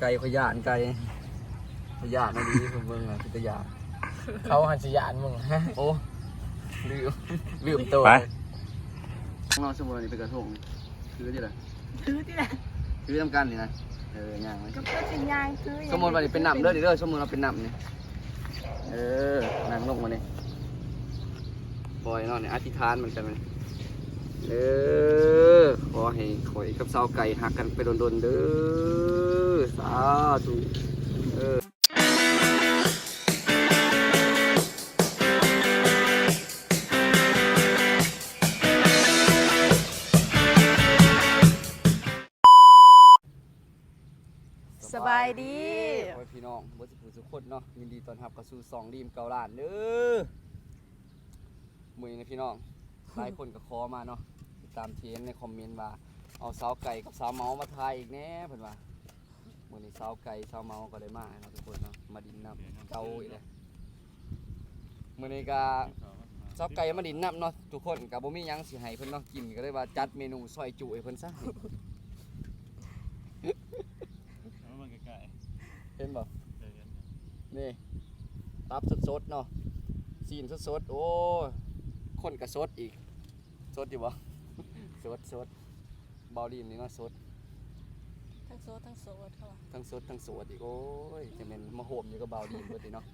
ไก่ขยานไก่ขยานไม่ดีผมเบิ่งอะพิตยานเขาหันสยานมึงโอ้ลืมลืมตัวไปนอนสมุนนี่เป็นกระทงคือที่ไหนคือที่ไหนคือทำการนี่นะเออย่างไว้ก็เพื่อสิยางคือสมมติว่านี่เป็นน้ำเด้อนี่เด้อสมมติเราเป็นน้ำนี่เออนั่งลงมานี่ปล่อยเนาะนี่อธิษฐานเหมือนกันเลย เออขอให้ข่อยกับสาวไก่หักกันไปโดนๆเด้อสาธุเออสบายดีโอ้ยพี่น้องบ่สิผู้สุกคนเนาะยินดีต้อนรับเข้าสู่สองดีมเกาล้านเด้อมื้อนี้นะพี่น้อง หลายคนก็ขอมาเนาะติดตามเทรนด์ในคอมเมนต์ว่าเอาสาวไก่กับสาวเมามาทายอีกแน่เพิ่นว่ามื้อนี้สาวไก่สาวเมาก็ได้มาเนาะทุกคนเนาะมาดินน้ำเก่าอีกแล้วมื้อนี้ก็สาวไก่มาดินน้ำเนาะทุกคนก็บ่มีหยังสิให้เพิ่นเนาะกินก็เลยว่าจัดเมนูซอยจุให้เพิ่นซะเอามันใกล้เห็นบ่ๆเจอกันนี่ตับสดๆเนาะซีนสดๆโอ้ยคนก็สดอีก สดอยู่บ่สดสดบอลีนนี่เนาะสด ทั้งโซทั้งโซดเขาว่าทั้งสดทั้งสดอีกโอ้ยจะเป็นมาโหมอยู่กับบาวดีนเบิดนี่เนาะ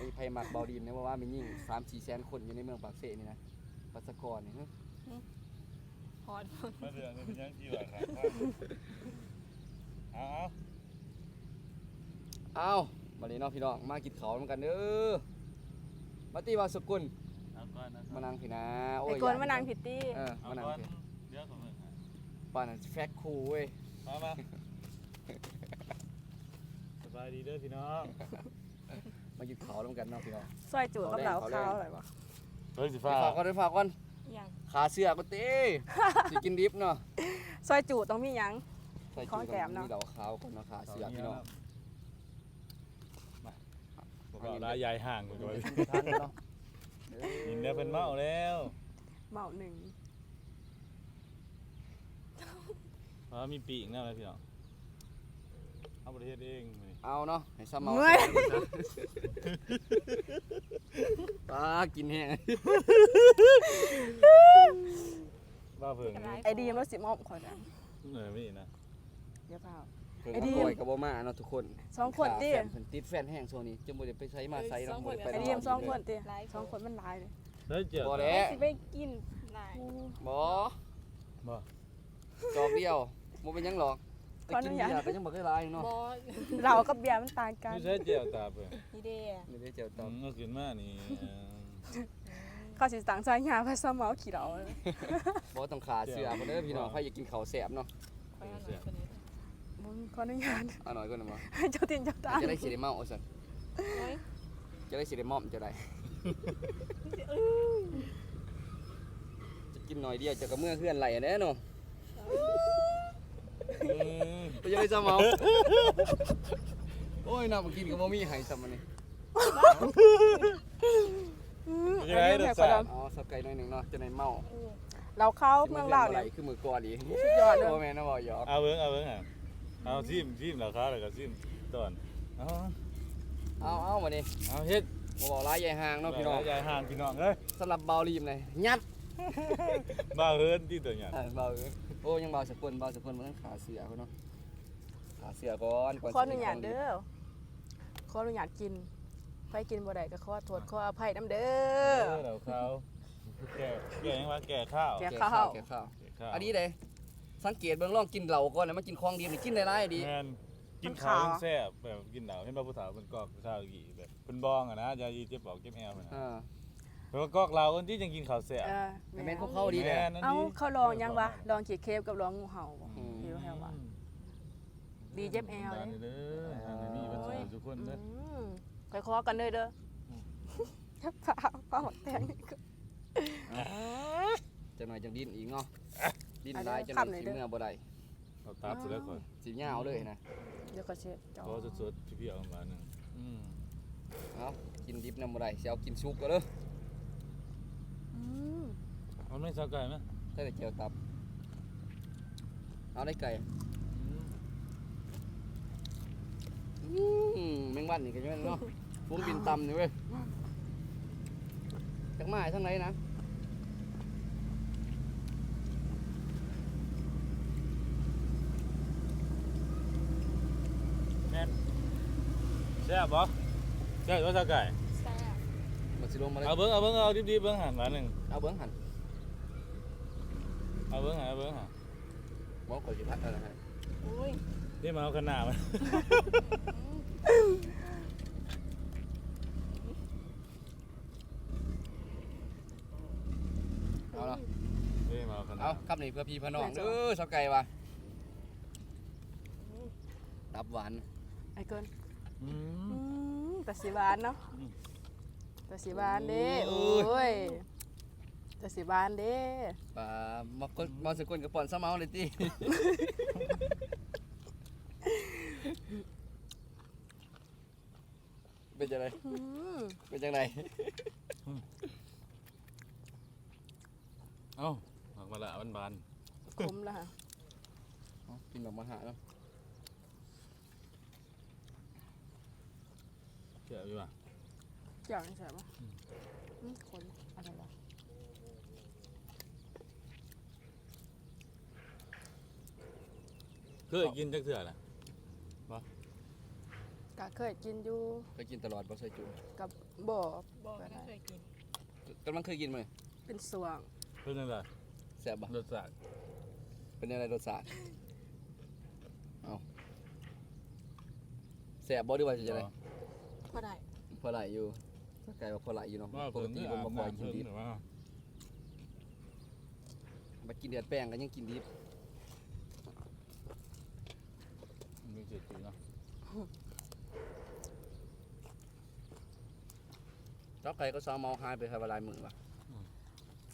มีไผมักบาวดีนเนี่ยว่าว่ามียิ่ง3 4แสนคนอยู่ในเมืองปากเสนี่นะปัสสกรนี่ฮะฮอดมาเดือนนึงเป็นยังกี่วันครับเอาเอาเอ้าบัดนี้เนาะพี่น้องมากินข้าวนำกันเด้อมาตีว่าสกุลเอา ก่อนนะมานั่งพี่นะโอ้ไอ้ยกวนมานั่งผิดตี้เออเอามานั่งก่อนพี่เดี๋ยวของมึงป้านนแฟกคูเว้ยมามาสบายดีเด้อพี่น้องมากินข้าวนำกันเนาะพี่น้อง ซอยจูดกับเหลาข้าวอะไรวะเฮ้ยสิไปฟ้าฝากก่อนไปฝากก่อนยังขาเสื้อก็เต้สิกินดิบเนาะซอยจูดต้องมีหยัง ใส่ของแถมเนาะมีดอกขาวก่อนเนาะขาเสื้อพี่น้อง มาบอกว่าลายยายห่างกันด้วย ทันเนาะ ยินได้เป็นเมาแล้วเหมาหนึ่งเพราะมีปีกแน่เลยพี่น้องเอาประเทศเองมื้อนี้เอาเนาะให้ซ้ำเมาเมื่อย ปลากินแห้งบ้าเพิ่งนี่ไอ้ดีมแล้วสิมอบขอจังเออไม่นะเดี๋ยวเปล่า เพิ่งไอ้มาดีคอยกับบ่มาเนาะทุกคนสองคนติขาแฟเพิ่นติดแฟนแห้งโซนี้จะบ่ได้ไปใช้มาใส่เนาะบ่ได้ไปไอ้ดีมสองคนติสองคนมันหลายเลยเฮ้ยเจียวบ่แล้ว สิไปกินหลายบ่บ่จอกเดียวบ่เป็นหยังหรอกไปกินเบียร์ก็ยังบ่เคยหลายเนาะบอเรากับเบียร์มันต่างกันไม่ใช่เจียวตาเพิ่งนี่เด้นี่ได้เจ้าตอือบมเอาขึ้นมานี่เอ่อเขาสิต่างใจหาภาษาเมาขี่เราเลยบ่ต้องขาเสื้อบ่เด้อพี่น้องใครอยากกินข้าวแซ่บเนาะมึง ขออนุญาตเอาหน่อยก่อนนะบ่ให้เจ้าตินเจ้าตาจะได้สิได้เมาเอาซั่นจะได้สิได้มอมจะได้จะกินหน่อยเดียวจะกับเมื่อเพื่อนไหลแน่เนาะอืมไปยังไงจะเมาโอ้ยน่ามากินกับบ่มีให้ซ้ำมันนี่อืมเป็นยังไงไอ้รดีสมชาแบติบอ๋อสับไก่หน่อยหนึงเนาะจะได้เมาเราเข้าเมืองลาวไหลเนี่ยคือมือก่อนอีกสุดยอดเลยโอ้แม่นนะบ่หยอกเอาเบิ้งเอาเบิ้งอะ เอาซิมซิมราคาแล้วก็ซิมต้นเอาเอาเอามานี่เอาเฮ็ดบ่บอกหลายใหญ่ห่างเนาะพี่น้องยายห่างพี่น้องเอ้ยสำหรับเบาลีมเลยยัดบ้าเฮิร์นที่ตัวเนี่ยอ่าเบาเอ้ยโอ้ยังเบาสักคนเบาสักคนบ่ต้องขาเสือเขาเนาะขาเสือก่อนก่อนขออนุญาตเด้อขออนุญาตกินไปกินบ่ได้ก็ขอโทษขออภัยน้ำเด้เอออเดี๋ยวเขาแก่แก่ยังว่าแก่ข้าวแก่แก่ข้าวแก่ข้าวแก่ข้าวอันนี้เด้ สังเกตเบิ่งลองกินเหล้าก่อนแล้วมากินของดีนี่กินได้หลายดี แม่นกินข้าวแซ่บแบบกินเหล้าเห็นบ่ผู้สาวเป็นกอกข้าวกี่แบบเป็นบองอะนะยายีเจ็บบอกเจ็บแอวมันนะอ่าเพราะว่ากอกเราคนที่ยังกินข้าวแซ่บเออแต่แม่นของเขาดีแหละแม่นนั่นเอ้าดีเขาลองยังวะลองขีดเคฟกับลองงูเห่าบ่อืมหิวแฮววะ ดีเจ็บแอวเลเลยยเด้อทางนี้มีประชาชนทุกคนเด้ออืมค่อยขอกันเลยเด้ออเปล่าเปล่าแตงนี่ก็จังหน่อยจังดิ้นอีกเนาะ ดิ้นอันนี้หลายจังหน่อยคำไหนสิเด้อเมื่อบ่ได้เอาตาสุดแล้วก่อนสิยาวเลยนะเดี๋ยวก็เช็ดจอพอสดๆพี่ๆเอามาหนึ่งอืมเอากินดิบนำบ่ได้สิเอากินซุปก็เด้ออืมมันไม่เศร้าไก่ไหมได้แต่เจียวตับ เอาได้ไก่อืมวันนี่ก็ยังเนาะฟุ้งบินต่ำนี่เว้ยจักมาทั้งไหนนะ แม่นแซ่บบ่แซ่บว่าซาไก่แซ่บมันสิลงมาเลยเอาเบิ่งเอาเบิ่งเอาดิบๆเบิ่งหันหวานหนึงเอาเบิ้งหันเอาเบิ่งหันเอาเบิ่งหันหมอก่อยสิพัดอะไรให้อุ้ยนี่มาเอาขนาดมันเอาเนาะนี่มาเอาขนาเอาดคำนี้เพื่อพี่พี่น้องเด้อสาวไก่ว่ะดับหวานไอ้เกินอือืมม แต่สีหวานเนาะอืมแต่สีหวานเด้โอ้โอ้ยยแต่สีหวานเด้ปลามาคนมาสกุลกับปอนสะเมาเลยติเป็นจังไดอืมเป็นจังไดเอ้าออกมาละบานขมละค่ะเอากินแบบมาหาเนาะๆแซ่บอยู่ว่ะอย่างนี้ใช่ปะอืมคนอะไรวะเคยกินจักเทื่อล่ะกะเคยกินอยู่เคยกินตลอดบ่ใส่จุกับบ่อบอกไม่เคยกินกำลังเคยกินมั้ยเป็นสวงเพิ่นจังไดแซ่บบ่รสชาติเป็นอะไรรสชาติเอาแซ่บบ่หรือว่าจะจังได พอได้พอไหลอยู่สาวไก่ว่าพอไหลอยู่เนาะว่าปเพิ่กนตินี่ผมอาบ่บค่อยน้ำกินเพิ่นดิบหรือว่ามากินเดือดแป้งก็ยังกินดิบมีเจ็ดจุดเนาะสาวไก่ก็ซ้อมเมาหายไปครับว่าหลายมื้อว่ะ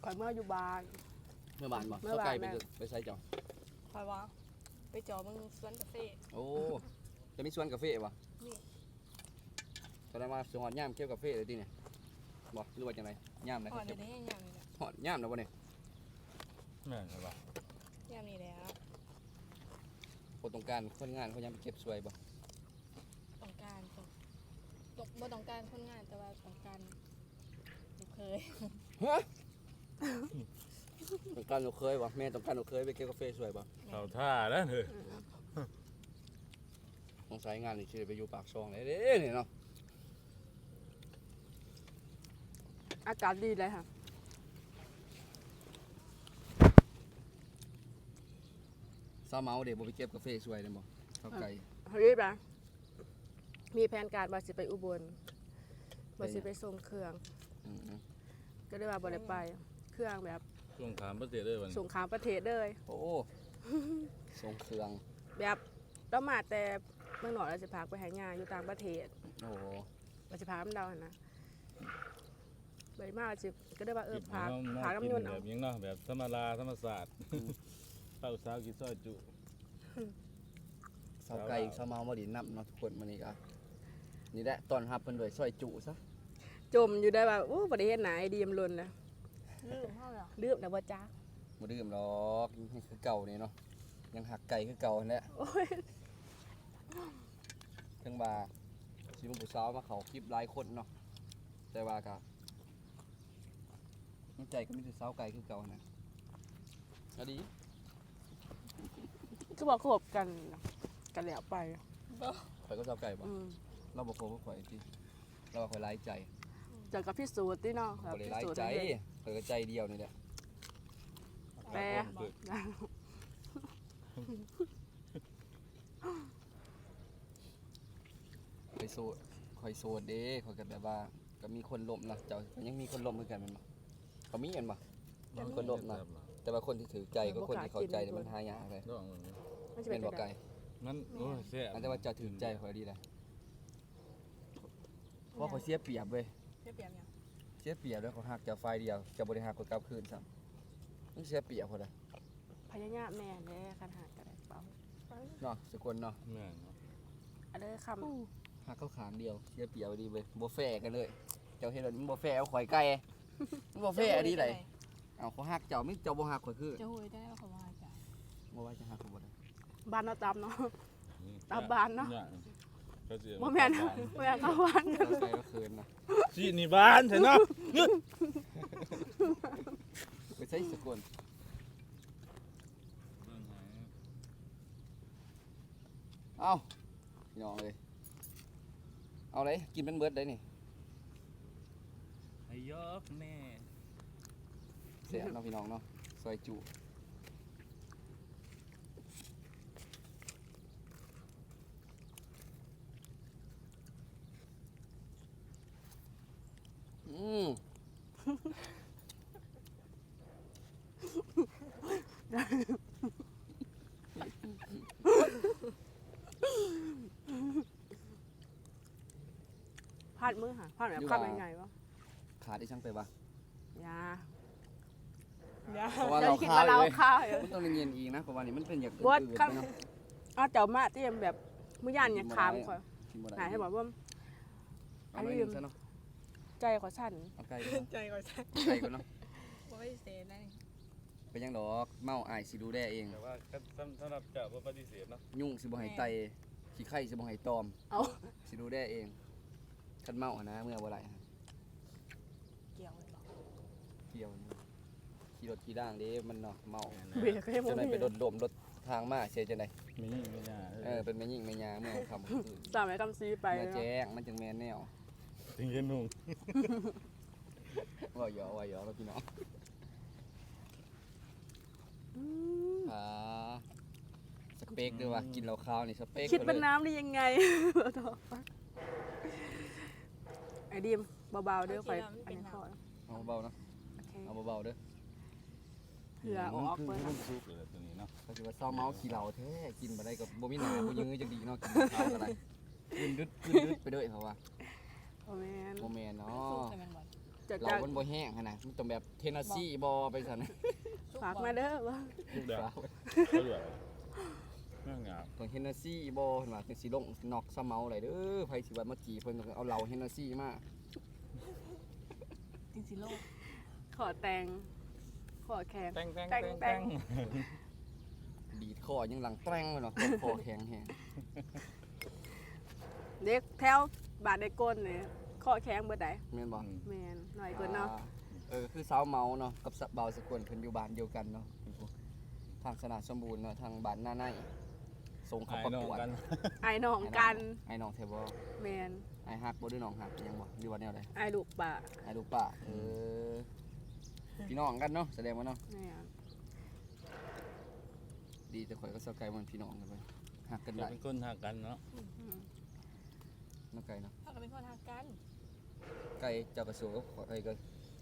ข่อยเมื่ออยู่บ้าน เมื่อวานบ่เมื่สาอววานไก่ไปแม่เจอไปใส่จ่อคอยว่า ไปจอมึงสวนกาแฟโอ้จะมีสวนกาแฟบ่นี่ แสดงว่าสวนย่ามเกี่ยวกาแฟเลยติเนี่ยบ่หรือว่าจังไดย่ามไหนอ่อนเดี๋ยวนี้ยามนี่แหละฮอดย่ามแล้วบ่เนี่ยแม่นใช่ปะยามนี่แหล้วคนต้องการคนงานเขายังไปเก็บสวยบ่ต้องการตกตกบ่ต้องการคนงานแต่ว่าต้องการลูกเคยฮะต้องการลูกเคยบ่แม่ต้องการลูกเคยไปเก็บกาแฟสวยบ่เขาท่าแล้วเฮ้ยสงสัยงานนี่สิได้ไปอยู่ปากซองเลยเด้นี่เนาะ อากาศดีเลยค่ะซาเมาเด้บ่ไปเก็บกาแฟสวยเลยบ่สาวไก่เฮ้ยปะมีแผนการว่าสิไปอุบลว่าสิไปส่งเครื่องอืมก็ได้ว่าบ่ได้ไป เครื่องแบบช่วงขามประเทศเลยวันนี้ส่งข้ามประเทศเลย โอ้ทรงเครื่อง แบบเรามาแต่เมืองหนอกเราจะพาไปหางานอยู่ต่างประเทศ โอ้เราจะพาน้ำดาวหั่นนะ ไปมากเราจะก็ได้ว่าเออกินพาน้ำพาน่าน้ำกิยนนต์แบเอาบยังเนาะแบบธรรมดาธรรมศาสตร์ข้าวสาวกินซอยจุสาวไก่ซาเมามาดินนับเนาะทุกคนมื้อนี้ก็นี่แหละตอนรับเพิ่นด้วยซอยจุซะจมอยู่ได้ว่าอู้ประเทศไหนดีมลุนนะลืมเท่าเหรอลืมนะว่าจ้าบ่ดื่มหรอกยังคือเก่านี่เนาะยังหักไก่คือเก่านั่นแหละโอ้ยจังว่าสิมีผู้สาวมาเข้าคลิปหลายคนเนาะแต่ว่าก็ ในใจก็มีแต่สาวไก่คือเก่านะก็ดีก็บอกขบกันกันแล้วไปข่อยก็สาวไก่บ่อืมเราบ่โคบ่ข่อยติเราว่าข่อยหลายใจเจอกับพี่สูตรที่เนาะแบบบ่ได้พี่หลายสูตรใจนี่ข่อยก็ใจเดียวนี่แหละแปลข่อยโสดข่อยโสดเด้ข่อยก็แบบว่า ก็มีคนล้มนะเจ้าก็ยังมีคนล้มเหมือนกันแม่นบ่ ก็มีเห็นบ่มีคนลบนะแต่ว่าคนที่ถือใจกับคนที่เข้าใจเนี่ยมันหายากเลยดองมันมันจะเป็เป็นนบ่จังไกลใดมันโอ้ยแซ่บอันแต่ว่าเจะถือใจข่อยดีเลยเพราะข่อยเสียเปรียบเว้ยเปรียบเปรียบยังเสียเปรียบแล้วเขาหักจากไฟเดียวจะบริหารกดกลับคืนซ้ำมันเสียเปรียบพอเลยพญายามแม่เด้คันหากันได้เปล่าเนาะสกุลเนาะแม่นเนาะอันเด้อคหักเข้าขางเดียวเสียเปรียบดีเว้ยบ่แฟร์กันเลย เจ้าเฮ็ดแบบนี้บ่แฟร์เอาข่อยไก่มัน บ่แฟร์ดีเลยเอาเขาหักเจ้ามิเจ้าบ่หักข่อยคือจะหุยได้ว่าเขาว่าจ้ะบ่ว่าจะหักข่อยบ่ได้ำบ้านเนาะตามเนาะนี่ตามบ้านเนาะอย่งก็สิบ่แม่นบ่แม่นเข้าวันเราใส่ก็เคินนะสินี่บ้านแท้เนาะไปใส่สกุลเอ้าพี่น้องเลยเอาเลยกินเป็นเบิร์ดได้นี่ไอ้ ยอกแม่เสียเนาะพี่น้องเนาะซอยจุอืมพลาดมือค่ะพลาดแบบคำใหญ่ๆวะ ขาได้ช่างไปปะอยาอยาเพราะว่าเราเราคิดข้าวว่าเราเลยข้าวอยู่มันต้องเย็นๆอีกนะเพราะว่านี่มันเป็นอย่างอื่นบดๆครับไปเนาะเอาเจ้ามาเตรียมแบบมื้อย่านเนี่ยขามข่อยกินบ่ได้หายให้บอกว่า เอาหน่อยหนึงซะเนาะใจข่อยสั่นเอาไก่ก่อนใจก่อนใช่เนาะไก่ก่อนเนาะบ่ไปเสียได้ไปยังดอกเมาอายสิดูแลเอง แต่ว่าสำสำหรับเจ้าบ่ปฏิเสธเนาะยุ่งสิบ่ให้ไตขี้ไข่สิบ่ให้ตอม เอาสิดูแลเองคันเมาอะนะเมื่อบ่ไหร่ฮะ เกี่ยวเลยบอก เกี่ยวนี่ขี่รถขี่ด่างเด้มันเนาะเมาเบรกก็ยังจะบ่ไหนมีไปโดดดมรถทางมาเสียจังไดมียิ่งไม่น่าเออเป็นแม่ยิ่งแม่ยาเมื่อคำคืนสามไม้คำซีไปเมื่อเนาะแจ้งมันจึงแม่นแนวถึงจะนุ่งว่าหยอว่าหยอแล้วพี่น้องอืมอ่าสเปกด้วยว่ะกินเหล้าขาวนี่สเปกคิดเป็นลยน้ำได้ยังไงไอ้ดิมเบาๆเด้อข่อยอันนี้ข่อยเอาเบาๆเนาะโอ เคเอาเบาๆเด้อเผื่อออกคือเบิ่งมันซุกเลยตัวนี้เนาะเขาสิว่าเศร้าเมาขี้เหล้าแท้กินบ่ได้ก็บ่มีหน้าบ่ยื้อจังดีเนาะกินข้าวอะไรขึ้นดึดขึ้นดึดไปเด้อเขาว่าโอ้แม่นบ่แม่นเนาสู้ะแต่มันบ่จะเราจะมันบ่แห้งหั่นน่ะมันต้องแบบเทนเนสซีบ่ไปซั่นนะฝากมาเด้อว่าลูกดาวเขาเหลือน่างามต้องเฮนเนสซี่บ่เห็นว่าจังสิลงนอกซะเมาอะไรเด้อไผสิว่ามาจีเพิ่นต้องเอาเหล้าเฮนเนสซี่มาจริงๆโลกข อแตงขอแขนแป้งแป้งแป้แป้งงแป้แป้งงดีดคอยังหลังแตรงเลยเนาะคอแข็งแฮงเด็กแถวบาดได้ก้นเนี่ยขอแข็งเบิดได้แม่นบ่แม่นหน่อยกว่าเนาะอ่เออคือสาวเมาเนาะกับสะเบาสกุลเพิ่นอยู่บ้านเดียวกันเนาะทางสนาสมบูรณ์เนาะทางบ้านหน้าในส่งเขาหายประนอกกวดกันไอ้น้องกันไอ้น้องแทบ่แม่นไอ้ฮักบ่ด้วยน้องฮักยังบ่หรือว่าแนวใดไอ้ลูกป่าไอ้ลูกป้าเออ พี่น้องกันเนาะแสดงว่าเนาะแม่นดีแต่ข่อยก็เซาไกลมันพี่น้องกันไปฮักกันเราได้เป็นคนหักกันเนาะอืมน้องไก่เนาะถ้าก็เป็นคนทางกันไก่เจ้าก็โสดก็ข่อยก็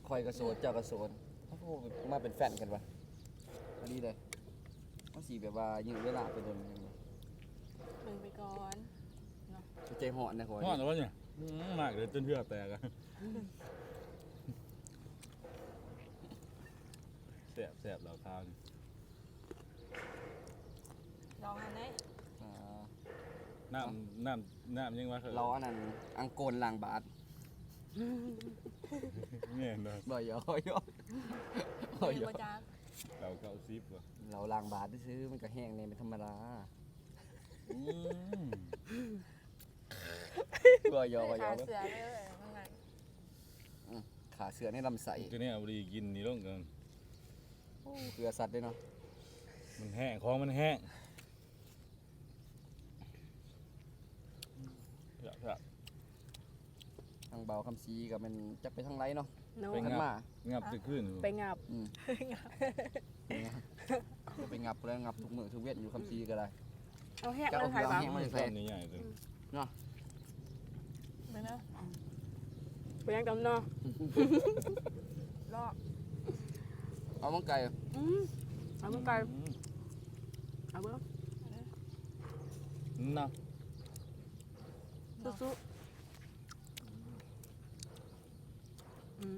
ข่อยก็โสดเจ้าก็โสดถ้าพวกมาเป็นแฟนกันวะอันนี้เลยมันสิแบบว่ายืดเวลาไปโดนหยังบ่เบิ่งไปก่อนใจหอนนะข่อยห่อนแล้วเนี่ยอืมมากเลยจนเพื่อแตกอะ สบแสบเหล่าข้าวนี่ลองอันไหนอ่าน้ำน้ำน้ำยังว่าเราอันนั้นอังโกนล้างบาทเนี่ยเนาะบ่อยออยอเบิ่งยบ่จักเราเก้าซิบว่ะเราล้างบาทซื้อๆมันก็แห้งเนี่ยเป็นธรรมดาอืมบ่อยอบ่อยขาอเสือเลยมันไงขาเสือในลำไส้ตัวเนี้ยเอาดีกินนี่ลงกัน เกลือสัตว์ด้วยเนาะมันแห้งของมันแห้งครับครับทางเบาคำซีกับมันจักไปทางไรเนาะเนาะเป็นกันงับมางับจะขึ้นไปงับอืมจะไปงับแล้วงับทุกมือทุกเวทอยู่คำซีก็ได้เอาแห้งจะเลเอายถ่ายเกลือบ้างแห้งมาตใส่อนนี้ใหญ่เลยเบิ่งเนาะไปยังจำเนาะลอก เอามังไก่อืมเอามึงไกลเอาเบิ่งเนาะสู้ๆอื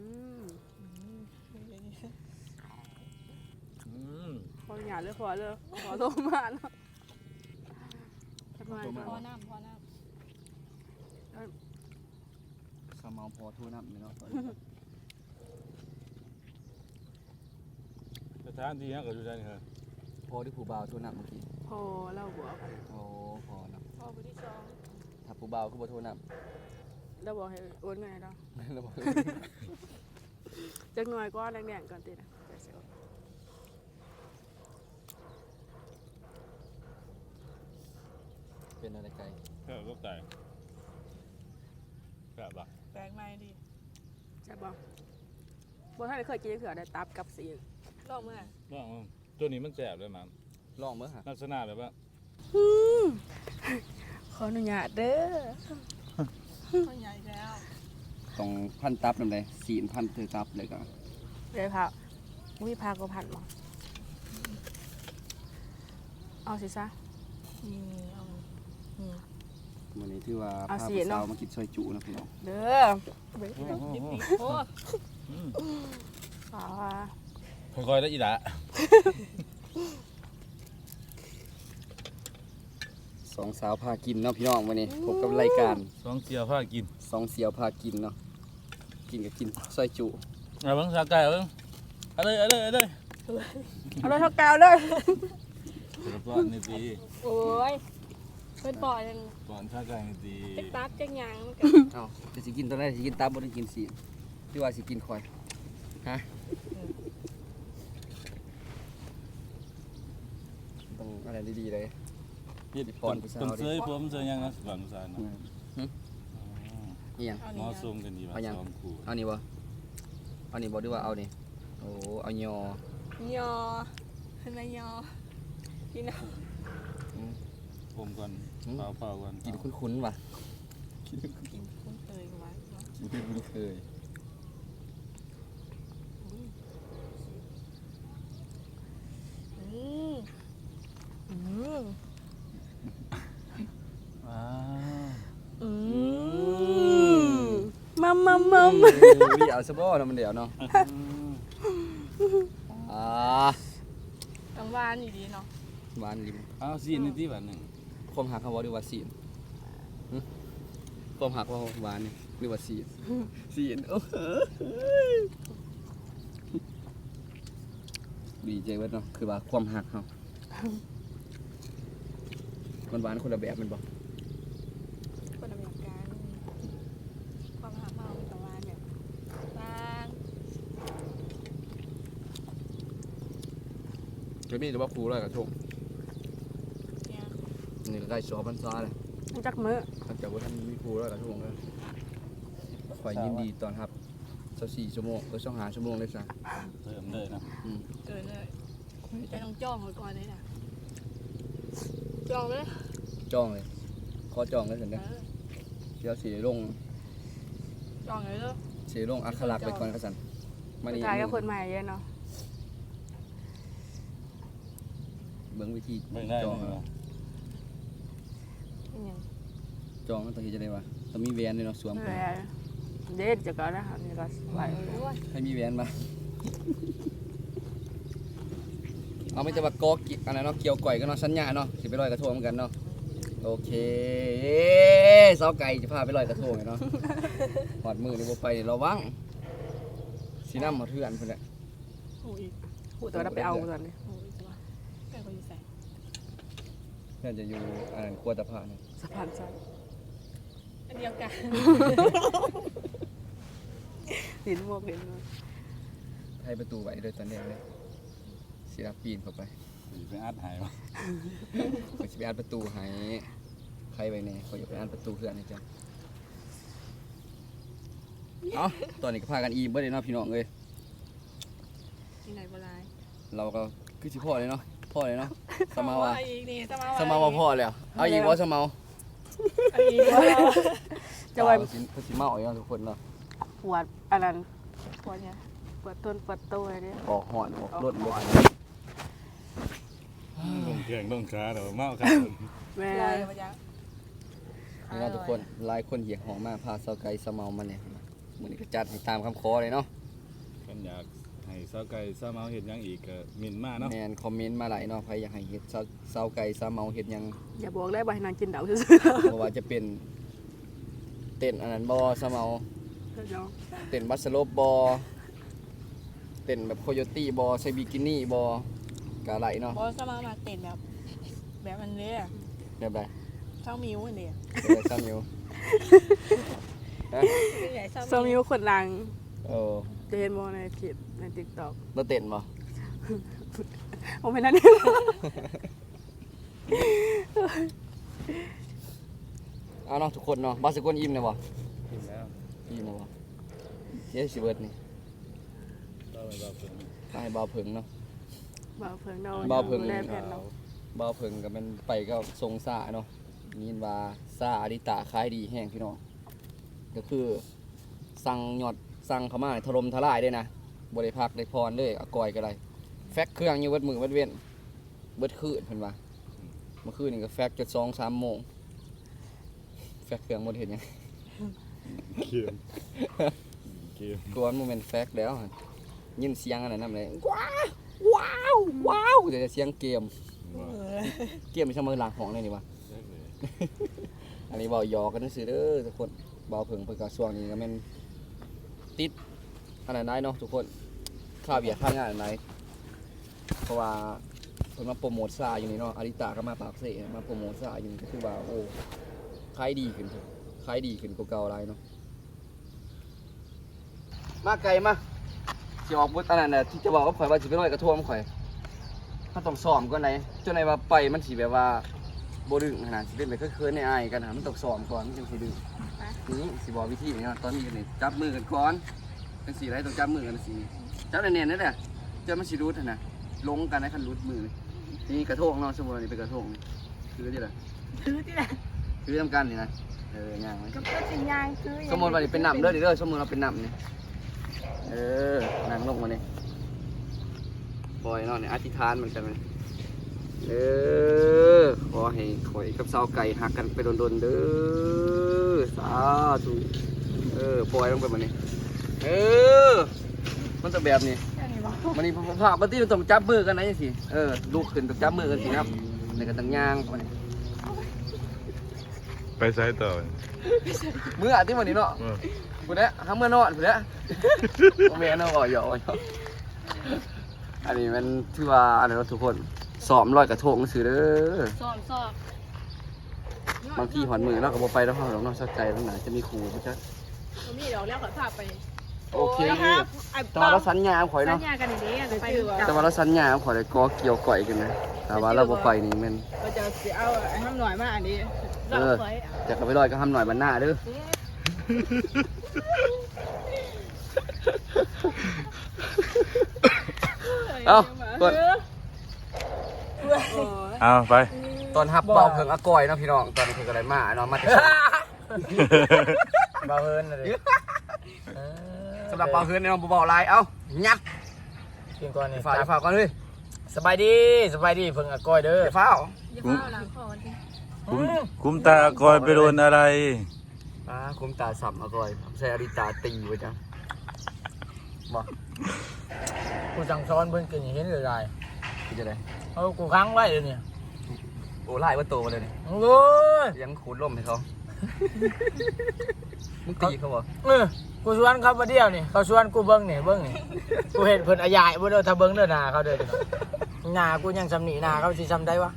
มอืมขอหยาดเลยขอเลยขอโทรมาเนาะทำไมพอน้ำพอน้ข้าวเมาพอทูน้ำเนาะ ถานที่ฮะก็อยู่ได้นี่ครับพอที่ผู้บ่าวทูน้ำเมื่อกี้พอเล่าบัวกันโอ้พอเนาะพอผู้ที่สองถ้าผู้เบาคือบ่โทรนำแล้วบอกให้โอนเงินให้เราแล้วบอกจักหน่อยก็แดงๆก่อนตินะเดี๋ยวสิโอนเป็นอะไรไกลแค่ก็ไก่แบบว่าแปลงใหม่ดิใช่บ่บ่ท่านได้เคยกินเถื่อได้ตับกับสี ลองเมื่อว่ามันตัวนี้มันแสบด้วยมันลองเบิ่งหาลักษณะแบบว่า ขออนุญาตเด้อข้าวใหญ่แล้วต้องพันตับนำใดศีลพันเธอตับเลยก็เดี๋ยวพาวิพาก็พันบ่เอาสิซะ นี่เอานี่มื้อนี้ถือว่าเอาพาศีผู้ลเนาะสาวมากินซอยจุนะพี่น้องเด้อดิบดิบโอ้สาวว่า ค่อยๆได้อีหละสองสาวพากินเนาะพี่น้องวันนี้พบกับรายการสองเสียวผ้ากินสองเสียวพากินเนาะกินกับกินซอยจุเอาเบิ่งสาไก่เอาเบิ่งเอาเลยเอาเลยเอาเลยเอาเลยเท่ากาวเลย เดี๋ยวก่อนนี่ดีโอ้ยเพิ่นปล่อยยังก่อนสาไก่นี่ดีติ๊กตักจังหยังมันก็เอ้าจะสิกินตอนแรกสิกินตับบ่ได้กินศีลพี่ว่าสิกินคอยฮะต้องอะไร ดีๆเลย เฮ็ดก่อนผู้สาวต้นดิเสยผมเสยยังนะก่อนผู้สาวนะนี่ยังเอาหมนี่อนะซุ่มกันดีว่าเอายังสองคู่เอานี่บ่เอานี่บ่ดีว่าเอานี่โอ้เอายอยอเห็นไหมยอพี่น้องผมก่อนเปล่าๆก่อนกินคุ้นๆว่ะกินคุ้นเคยกันไว้เนาะกินคุ้นเคยอืม อืมอ่าอืมมัมมัมมัมวิเอาซะบ่เนาะมันเดี๋ยวเนาะอ่ากังวานอยู่ดีเนาะหวานลิมเอาสินี่ที่ว่าหนึ่งความหักเขาบอกดีว่าสีนหึความหักว่าหวานนี่หรือว่าสีนสีนโอ้โหดีใจเว้ยเนาะคือว่าความหักเขา มันหวานคนละแบบแมันบอกคนละแบบกันความหาเมาเป็นกังวานเนี่ยบางจะมีหรือว่าครูร้อยกระทงเนี่ยนี่ก็ใกล้สอบพรรษาเลยจักมื้อตั้งแต่ว่าท่านมีครูร้อยกระทงเลยคอยยินดีตอนครับสักสี่ชั่วโมงเออสองหาชั่วโมงเลยจ้ะเติมเลยนะอืมเกินเลยจะต้องจ้องไว้ก่อนเลยนะจ้องเลย จองเลยขอจองเลยเสร็จเอเนี่ยอเดี๋ยวสีลงจ้องเลยเด้อสีลงอักขระไปก่อนกระสันมานี่ตายกับคนใหม่เยอะเนาะเบิ่งวิธีเบิ่งได้จองนี่เอาว่าเป็นหยังจองต้องเฮ็ดจะได้วะต้องมีแหวนด้วยเนาะสวมเออเด็ดจะก่อนนะคะนี่ก็ไหวโอ้ยให้มีแหวนมา เอาไม่จะว่ากอกิอันนั้นเนาะเกี่ยวก่อยกันเนาะสัญญาเนาะสิไปลอยกระทงเหมือนกันเนาะ โอเคเสาวไก่จะพาไปลอยกระทงเนาะหอดมือนี่บ่ไปนี่ระวังสีน้ำหอดเทือนพุ่นแหละโอ้ยพูดตัวเราไปเอาตอนนี้โอ้ยจะว่าแกก็อยู่ใส่เพื่อนจะอยู่อันนั้นครัวตะพาเนี่ยสะพานสั้นอันเดียวกันหินหมวกเห็นหมวกให้ประตูไว้เลยตอนแรกเลยสิรับปีนเข้าไปสิ ไปอัดหายวะก็สิไปอัดประตูให้ใครไว้แน่ขอยอยากไปอัดประตูเพื่อนนี่จ้ะเอ้าตอนนี้ก็พากันอีเบิดเลยเนาะพี่น้องเอ้ยที่ไหนโบราณเราก็คือสิพ่อเลยเนาะพ่อเลยเนาะสมาว่าอีกนี่สมาสมาว่าพ่อแล้วเอาอีกบ่สมาเอาอีกว่าจะไว้เพิ่นสิเพิ่นสิเมาอีกเนาะทุกคนเนาะปวดอันนั้นปวดเนี่ยปวดต้นปวดตัวอะไรเนี่ยออกหอนออกรถบ่ ลงแข่งลงขาเดี๋ยวเมาครับแม่ลอยมาจ้ะนี่เนาะทุกคนหลายคนเหียกหอมมากพาเซาไก่สะเมามาเนี่ยมื้อนี้ก็จัดให้ตามคำขอเลยเนาะกันอยากให้สาวไก่สาวเมาเฮ็ดหยังอีกก็มินมาเนาะแม่นคอมเมนต์มาหลายเนาะใครอยากให้เฮ็ดเซาเซาไก่สะเมาเฮ็ดหยังอย่าบอกได้บ่ให้นางกินเดาซื่อบ่ว่าจะเป็นเต้นอันนั้นบ่สะเมาๆเดี๋ยวเต้นบัสโลปบอเต้นแบบโคโยตี้บอใส่บิกินี่บอ กะไหลเนาะบอสมามาเต้นแบบ แบบมันเลยอะแบบไรสามิวอันนี้เออซ้ำอยู่ฮะเป็นใหญ่ซ้ำเศร้ามิวคนดังโอ้จะเห็นบ่ในคลิปใน TikTok เราเต้นบ่โอ้ไม่นั่นนี่เอาเนาะทุกคนเนาะบาสกุลอิ่มเลยบ่กินแล้วอิ่มเลยบ่เดี๋ยวสิเบิดนี่ก็ไปบอกเพิ่นตายเบาเพิงเนาะ บ่าวเพิ่งเนาบ่าวเพิ่งได้แผ่นเนาะเบาเพิงก็เป็นไปก็ทรงซ่าเนาะนี่ว่าซ่าอดิตาขายดีแห้งพี่น้องก็คือ สั่งยอดสั่งเข้ามาถล่มทลายด้วยนะบริพักได้พรเลยอากอยก็ได้แฟกเครื่องอยู่เบิดมือเบิดเว้นเบิดคืนเพิ่นว่าเมื่อคืนนี่ก็แฟกจนสองสามโมงแฟกเครื่องหมดเห็นยังเกียมเกียมกวนมันเป็นแฟกแล้วหั่นยินเสียงอะไรนั่นเลยว้า วว้าวว้าวเดี๋ยวจะเสียงเกมว่าเกมไม่ใช่มือหลังของเลยนี่วะแซ่บเลยอันนี้เบาหยอกกันซื่อๆเด้อทุกคนเบาเพิ่งเพิ่นก็ช่วงนี้ก็แม่นติดอันไหนๆเนาะทุกคนค่าเบียร์ค่างานอันไหนเพราะว่าเพิ่นมาโปรโมทซ่าอยู่นี่เนาะอาริตาก็มาปากเสมาโปรโมทซ่าอยู่นี่ก็คือว่าโอ้ขายดีขึ้นเถอะขายดีขึ้นกว่าเก่าหลายเนาะมาไกลมา สิออกบุตรอันนั้นน่ะที่จะบอกว่าข่อยว่าสิไปลอยกระทงข่อยถ้าต้องซ้อมก่อนไหนจนไหนว่าไปมันสิแบบว่าบ่ดึงขนาดสิเป็นไปเคยๆในอายกันหามันต้องซ้อมก่อนมันจังสิดึงนี่สิบอกวิธีนี่เนาะตอนนี้กันนี่จับมือกันก่อนจังสิไรต้องจับมือกันสิจับแน่นๆนั่นแหละจนมันสิรูดหั่นน่ะลงกันให้คันรูดมือนี่นี่กระทงเนาะสมมุติว่านี่เป็นกระทงนี่คือที่ละคือที่ไหนคือทำกันนี่นะเออย่างไว้ก็เป็นยางคือสมมุติว่านี่เป็นน้ำเด้อนี่เด้อสมมุติเราเป็นน้ำนี่ เออ นั่งลงมาเนี่ปล่อยเนาะนี่ยอธิษฐานเหมือนกันเลยเออ ขอให้ข่อยกับสาวไก่หักกันไปโดนๆเด้อ สาธุเออ ปล่อยลงไปมันนี่เออ มันจะแบบนี้มันนี่ภาพปฏิมันต้องจับมือกันนะจังสิ เออลุกขึ้นต้องจับมือกันสิครับในกันตั้งย่างไปไปซ้ต่อมืออะที่วันนี้เนาะ เออคุณเนี่ยทำเมื่อนอนคุณเนี่ยโอเมนเนาะอ่อยอ่อยอันนี้มันที่ว่าอันนี้นเนาะทุกคนสอมลอยกระทงซื้อเด้อซ้อมซ้อมบางทีหอนมือเนาะก็บ่ไปแล้วเฮาหรอกเนาะสักใจตั้งหนาจะมีครูบ่จักผมมีดอกแล้วขอพาไปโอเคนะครับไอ้แต่ว่าเราสัญญาข่อยสัเนาะญญากันอย่างนี้ไปจับแต่ว่าเราสัญญาข่อยได้กอเกี่ยวก่อยกันนะแต่ว่าเราบ่ไปนี่แม่นเราจะเอาไอ้ห้ามหน่อยมาอันนี้เราเออเคยจะกลับไปลอยก็ทำหน่อยบันหน้าเด้อ เอ้าก่อนเอาไป ตอนฮับเบาเพิ่งอากอยเนาะพี่น้อง ตอนนี้เพิ่นก็ได้มาเนาะมาแต่บ่าวเฮินเลยสำหรับเบาเฮือนเนาะบ่เบาหลายเอ้ายัดเพียงก่อนนี่ฝากฝากก่อนเฮ้ยสบายดีสบายดีเพิ่งอาก้อยเด้ออย่าฟ้าวอย่าเฝ้าหลังคอทีคุ้มคุ้มตาคอยไปโดนอะไร อ่าคุมตาสับอากอยใส่อริตาตีไว้จ้ะบ่กูสั่งสอนเพิ่นกินเห็นเลยได้คือจะได้เอากูค้างไว้เดี๋ยวนี้โอ้ไล่ว่าโตมาเลยนี่โอ้ยยังขูดล่มให้เขามึงตีเขาบ่เออกูชวนเขามาเดียวนี่เขาชวนกูเบิ้งนี่เบิ้งนี่กูเห็นเพิ่นอายายบ่เด้อถ้าเบิ้งเด้อหน้าเขาเด้อหน้ากูยังสำนีหน้าเขาสิซำได้วะ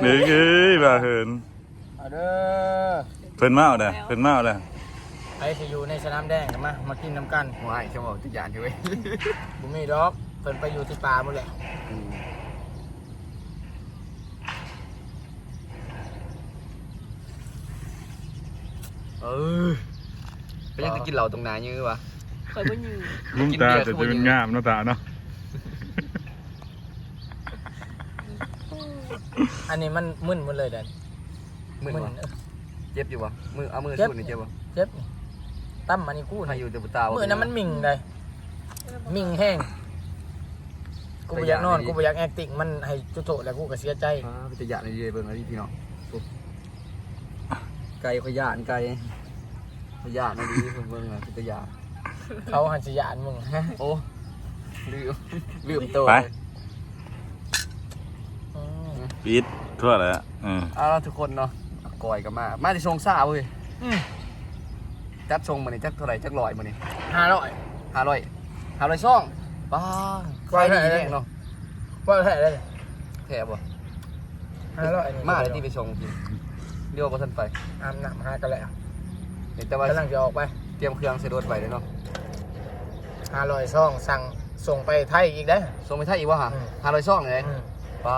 เฮ้ย เอ้ยบ่าเหินเอาเด้อเพิ่นมาเอาเด้อเพิ่นมาเอาเด้อไอ้ที่อยู่ในสนามแดงกันมามากินน้ำกันว้ายเขาบอกทุกอย่างอยู่เว้ยบ่มีดอกเพิ่นไปอยู่ที่ป่าหมดแหละอืมเออไปยังจะกินเหล่าตรงไหนยื้อวะเคยบ่อยู่คุ้มตาแต่จะเป็นงามเนาะตาเนาะอันนี้มันมึนหมดเลยเด้อ มือมึนวะเออเจ็บอยู่วะมือเอามือเจ็บสูดนี่เจ็บวะเจ็บนี่ตั้มอันนี้กูใครนะอยู่แต่บุตาวะมือนั้นมันมิ่งเลยมิ่งแห้งกูบ่อยากนอนกูบ่อยากแอคติ้งมันให้จุโตแล้วกูก็เสียใจอ่าไปจะหยาดในเยเบิ่งอะไรพี่น้องโอ้ไก่ขยานไก่ขยานในดีเพิ่งเบิ่งอะไปจะหยาดเขาหันสิยานมึงโอ้ลืมลืมตัวไปอืมปิดทั่วแล้วเออเอาล่ะทุกคนเนาะ กอยกันมา มาที่ทรงซ่าเว้ยอืมจัดทรงมานี่จักเท่าไหร่จักลอยมานี่ห้าร้อยห้าร้อยห้าร้อยซ่องบ้าก้อยดีเท่าไหร่แห้งเนาะว่าเท่าไหร่เลยแค่บ่ห้าร้อยนี่มาเลยที่ไปชงกินเรียกว่าบ่ทันไปอาบน้ำหากันแล้วแต่ว่ากำลังจะออกไปเตรียมเครื่องใส่รถไว้เด้อเนาะห้าร้อยซองสั่งส่งไปไทยอีกได้อส่งไปไทยอีกวะฮะอืมห้าร้อยช่องเลยอืมปลา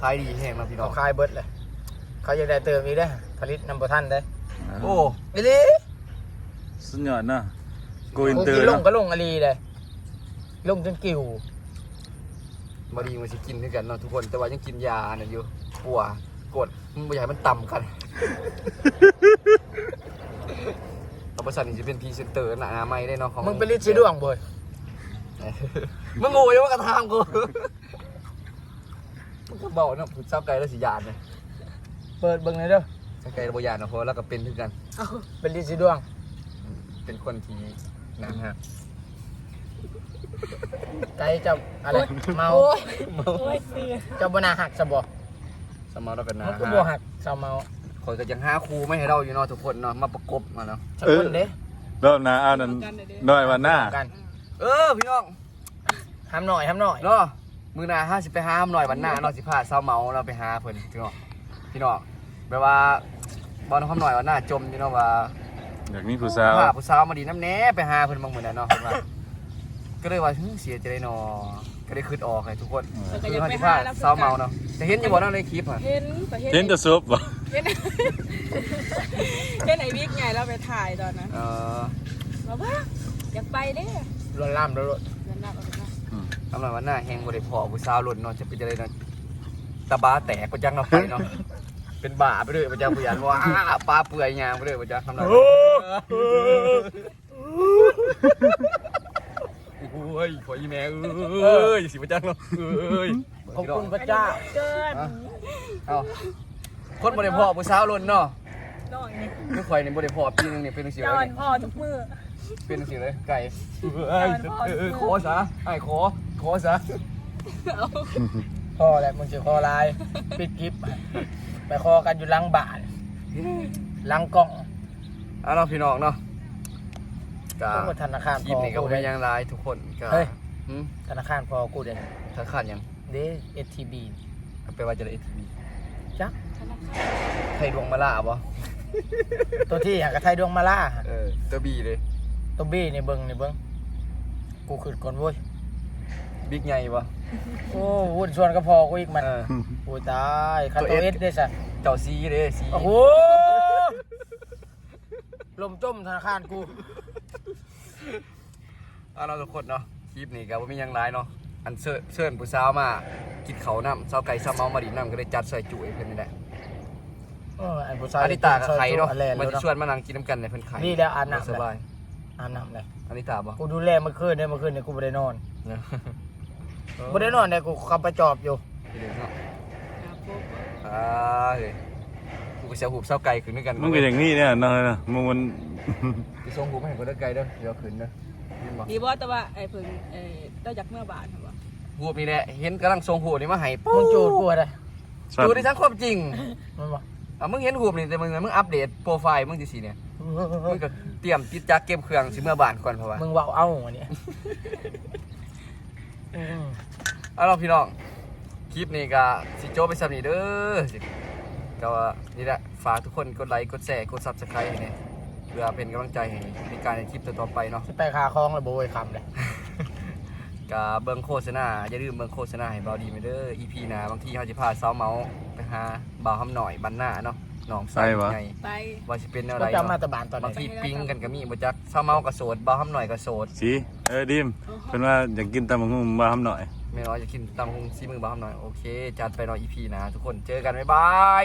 ขายดีแห้งเนาะพี่น้อเขางคายเบิดเลย เขาอยากได้เติมอีกได้อผลิตน้ำประทันได้อโอ้อีหลีสุดยอดเนาะโกอินเตอกิร์นลงเนาะก็ลงอลีเลยลงจนกิ่วมาดีมันสิกินด้วยกันเนาะทุกคน แต่ว่ายังกินยาอันนั้นอยู่ปัวกดมันบ่อยากให้มันต่ำกัน เอาประสานนี่จะเป็นพรีเซนเตอร์หนาไม่ได้เนาะของมึงเป็นลิซิดวงบ่อยมึงโง่ยังว่ากระทำกูมึงก็บอกเนาะผู้เจ้าไก่แล้วสิยานเลย เปิดเบิ่งหน่อยเด้อเจ้าไก่ระบยานเนาะเพราะแล้วก็เป็นคือกัน เป็นลิซิดวงเป็นคนที่นะฮะไกด์เจ้าอะไรเมาโอ้ยโอ้ยเสือเจ้าบนาหักสะบอกสมอเราเป็นนะมันก็ฮะบ่หักเจ้าเมาคอยก็ยังห้าครูไม่ให้เราอยู่เนาะทุกคนเนาะมาประกบมาเนาะสักคนเด้รอบหน้าเอานั่นน้อยวันหน้า กันเออพี่น้องห้ามหน่อยห้ามหน่อย เนาะมือหนาห้าสิไปห้ามหน่อยวันหน้าเนาะสิพาเศร้าเมาเราไปหาเพิ่นพี่น้อง พี่น้องแปลว่าบอลคำหน่อยวันหน้าจมพี่น้องว่าอยากมีผู้สาวพาผู้สาวมาดีน้ำแหน่ไปหาเพิ่นบางมื้อน่ะเนาะเพิ่นว่าก็เลยว่าหึเสียใจเนาะก็ได้คืดออกให้ทุกคนแล้วก็คือยังเฮาไปสิหาพาแล้วเศร้าเมาเนาะจะเห็นอยู่บ่เนาะในคลิปอะเห็นก็เห็นเห็นแต่ซบบ่เห็นเห็นไอ้บิ๊กไงเราไปถ่ายตอนนั้นเออบอกว่าอยากไปเด้รวนล่ามรวนเดินหน้าไปเดินหน้าคำหน่อยวันหน้าแฮงบ่ได้พอผู้สาวหล่นเนาะจะเป็นจังไดเนาะตาบ้าแตกก็จังเราไปเนาะ เป็นบ้าไปเลยบ่จังผู้ยันว่าปลาเปื่อยยางไปเลยบ่จังคำหน่อยโอ้ยขออีแม่เอ้ยสิบจังเนาะเอ้ยขอบคุณพระเจ้าเกินเอาคนบ่ได้พ่อผู้สาวล้นเนาะน้องนี่คือข่อยนี่บ่ได้พ่อปีนึงนี่เป็นจังซี่นเลอนยพ่อทุกมือเป็นจังซี่เลยไก่เอ้ยเอขอซะไอ้ขอขอซะพ่อแหละมึงจะคอลายปิดคลิป ไปคอกันอยู่หลังบ้านหลังกล่องเอาเนาะพี่น้องเนาะก็ทุกธนาคารคพลิปอนี้ก็กูบ่ได้มีหยังหลายทุกคนก็เฮ้ย หืมธนาคารพอกูเด่นถ้าขาดหยังเดเอทีบีไปว่าจะได้ ATV จักไทยดวงมาล่าบ่ตัวที่หากระไทยดวงมาล่า เออตัวบีเลย ตัวบี้นี่เบิ้งนี่เบิ้งกูขึ้นก่อนเว้ย บิ๊กใหญ่บ่โอ้วุ่นชวนก็พอกูอีกมันเออโอ้ยตายคันตัตัววเอเอสสได้สัตเจ้าซีเด้ซีโอ้โหลมจมธนาคารกูเอาเราทุกคนเนาะคลิปนี้ก็บ่มีหยังหลายเนาะอันเชิญเชิญผู้สาวมากินเขาวน้ำเสาวไก่ซาวเมามาดินน้ำก็ได้จัดใส่จุ๋ยเพิ่นนี่แหละเออไอ้ผู้ชายอานิตากับไข่เนาะอันแรกมันเลยจะเนาะชวนมานั่งกินน้ำกันในเพิ่นไข่นี่แล้วอาบน้ำสบายอาบน้ำเลยอานิตาบ่กูดูแลเมื่อคืนเนี่ยเมื่อคืนเนี่ยกูไม่ได้นอนเนี่ย ไม่ได้นอนเนี่ยกูขับไปจอบอยู่เดี๋ยวเนาะอ่าเฮ้ยกูก็เสียหูบเสาวไก่ขึ้นด้วยกันมันก็อย่างนี้เนี่ยเนาะนะมึงมัน ไปส่งหูบมาให้คนเด้อไก่เด้อเดี๋ยวขึ้นเด้อเห็นบ่ดีบ่แต่ว่าไอ้เพิ่งไอ้เราอยากเมื่อบานครับว่าหูบนี่แหละเห็นกำลังส่งหูบนี่มาให้มึงจูดกูอะไรสั่นดูในทั้งความจริงมันบอกอะมึงเห็นหูบนี่แต่มึงมึงอัปเดตโปรไฟล์มึงจังซี่เนี่ยมึงก็เตรียมติดจักรเก็บเครื่องสิเมื่อบ้านก่อนเพราะว่ามึงเว่าเอาอันนี้อืม เอาล่ะพี่น้อง คลิปนี้ก็สิโจบไปสำนีเด้อสิก็ว่านี่แหละ ฝากทุกคนกดไลค์ กดแชร์ กด Subscribe ให้เนี่ยเพื่อเป็นกำลังใจให้ในการในคลิปต่อๆไปเนาะจะไปขาคลองเลยโบยคำเลยก็เบิ่งโฆษณา อย่าลืมเบิ่งโฆษณาให้เบาดีไปเด้อ EP หน้าบางทีเขาสิพาสาวเมาไปหาบ่าวหำหน่อยบันหน้าเนาะห นองไส้ไงไปว่าสิเป็นแนวก็ใดจะมาเนาะตะบานตอนบางไหนทีปิ๊งกันก็มีบ่จักสาวเมาก็โสดบ่าวหำหน่อยก็โสดสิเออดิมเพิ่นว่าอยากกินตำบักหุ่งมาทำหน่อยแม่น้อยจะกินตำหุงซีมือบ่าวหำหน่อยโอเคจัดไปเนาะ EP หน้าทุกคนเจอกันบ๊ายบาย